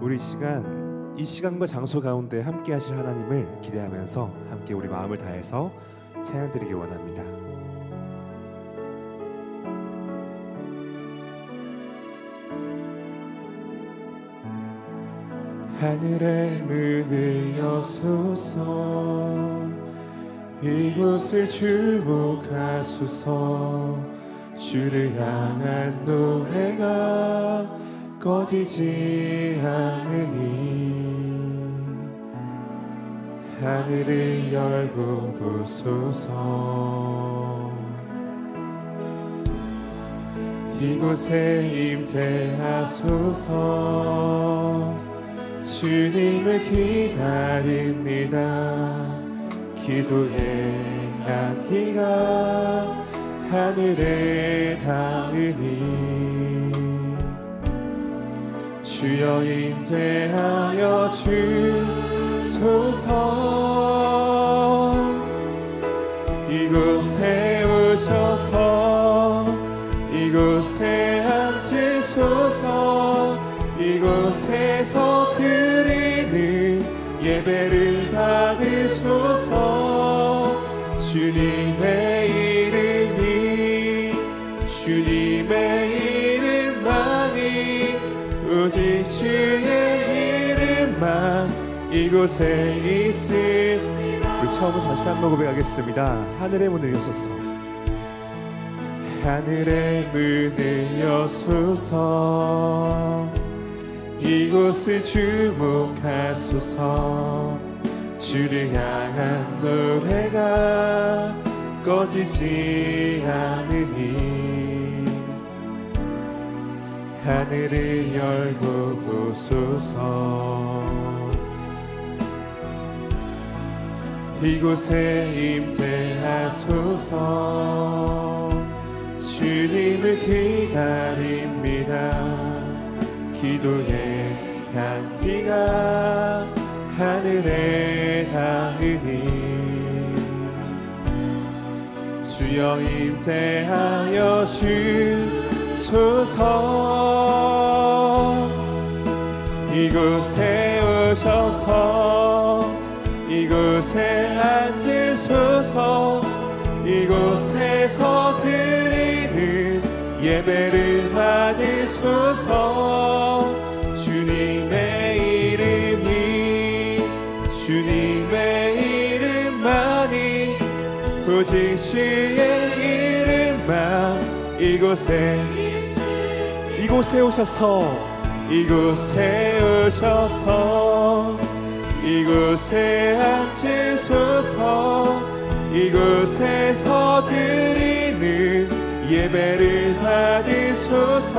우리 이 시간 이 시간과 장소 가운데 함께 하실 하나님을 기대하면서 함께 우리 마음을 다해서 찬양 드리기 원합니다. 하늘의 문을 여소서 이곳을 주목하소서 주를 향한 노래가 꺼지지 않으니 하늘을 열고 보소서. 이곳에 임재하소서. 주님을 기다립니다. 기도의 향기가 하늘에 닿으니 주여 임재하여 주소서. 이곳에 오셔서 이곳에 앉으소서 이곳에서 드리는 예배를 받으소서. 주님의 이곳에 있음 우리 처음으로 다시 한번 고백하겠습니다. 하늘의 문을 여셨어 하늘의 문을 여소서. 이곳을 주목하소서. 주를 향한 노래가 꺼지지 않으니. 하늘을 열고 보소서 이곳에 임재하소서. 주님을 기다립니다. 기도의 향기가 하늘에 닿으니. 주여 임재하여 주소서. 이곳에 오셔서 이곳에 앉으소서. 이곳에서 드리는 예배를 받으소서. 주님의 이름이 주님의 이름만이 주의 이름만 이곳에 이곳에 오셔서 이곳에 오셔서 이곳에 앉으소서. 이곳에서 드리는 예배를 받으소서.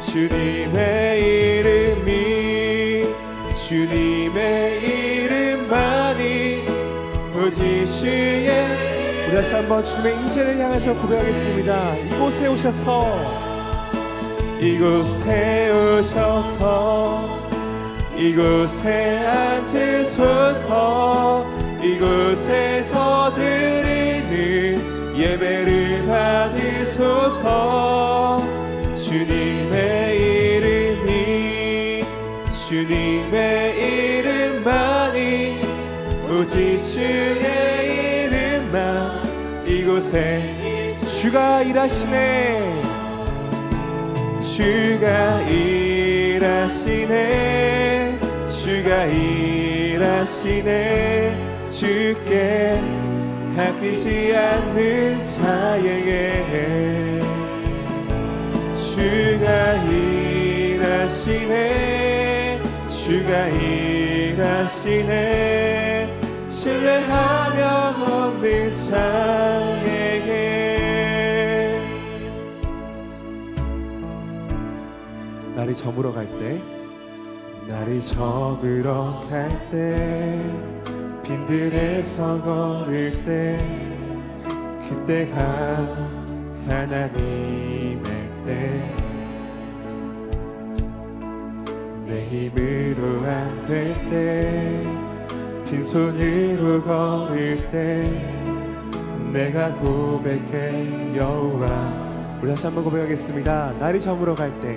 주님의 이름이 주님의 이름만이 주의 우리 다시 한번 주님의 임재를 향해서 고백하겠습니다. 이곳에 오셔서. 이곳에 오셔서 이곳에 앉으소서. 이곳에서 드리는 예배를 받으소서. 주님의 이름이 주님의 이름만이 오직 주의 이름만 이곳에 주가 일하시네. 주가 일하시네 주가 일하시네. 주께 아끼지 않는 자에게 주가 일하시네. 주가 일하시네. 신뢰하며 없는 자에게 날이 저물어 갈때 날이 저물어 갈때 빈들에서 걸을 때 그때가 하나님의 때. 내 힘으로 안 될 때 빈손으로 걸을 때 내가 고백해 여호와. 우리 다시 한번 고백하겠습니다. 날이 저물어 갈때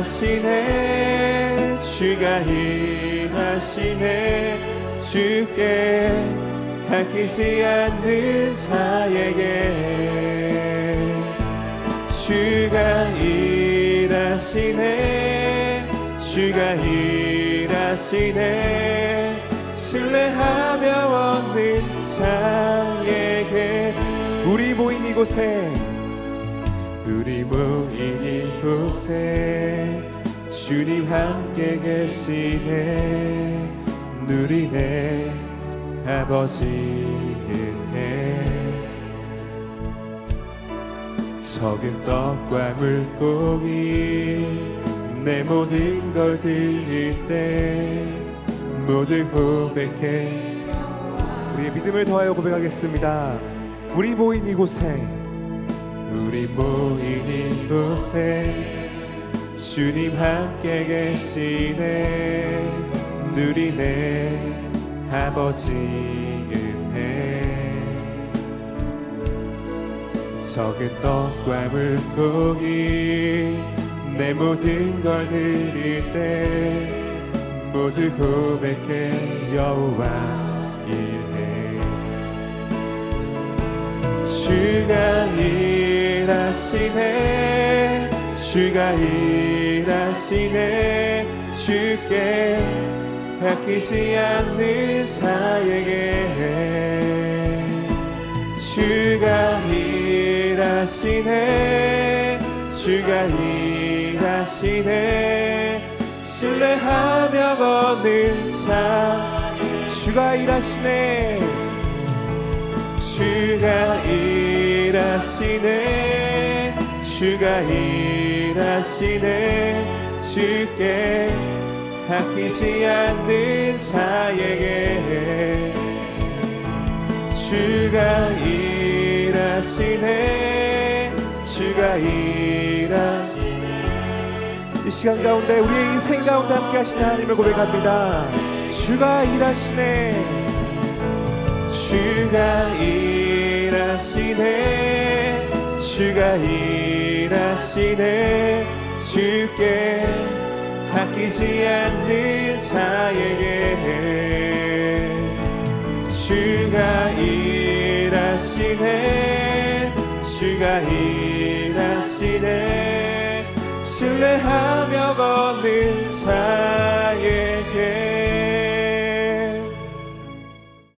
일하시네. 주가 일하시네. 주께 아끼지 않는 자에게 주가 일하시네. 주가 일하시네. 신뢰하며 얻는 자에게 우리 모인 이곳에 우리 모인 이곳에 주님 함께 계시네. 누리네. 아버지 은혜. 적은 떡과 물고기 내 모든 걸 드릴 때 모두 고백해. 우리의 믿음을 더하여 고백하겠습니다. 우리 모인 이곳에 우리 모인 이곳에 주님 함께 계시네. 누리네 아버지 은혜. 적은 떡과 물고기 내 모든 걸 드릴 때 모두 고백해 여호와 일해 주가 일 하시네. 주가 일하시네. 주께 아끼지 않는 자에게. 주가 일하시네. 주가 일하시네. 신뢰하며 걷는 자 주가 일하시네. 주가 일하시네. 주가 일하시네. 주께 아끼지 않는 자에게 주가 일하시네. 주가 일하시네. 이 시간 가운데 우리의 인생 가운데 함께 하시는 하나님을 고백합니다. 주가 일하시네. 주가 일하시네 주가 일하시네. 주께 아끼지 않는 자에게 주가 일하시네. 주가 일하시네. 신뢰하며 걷는 자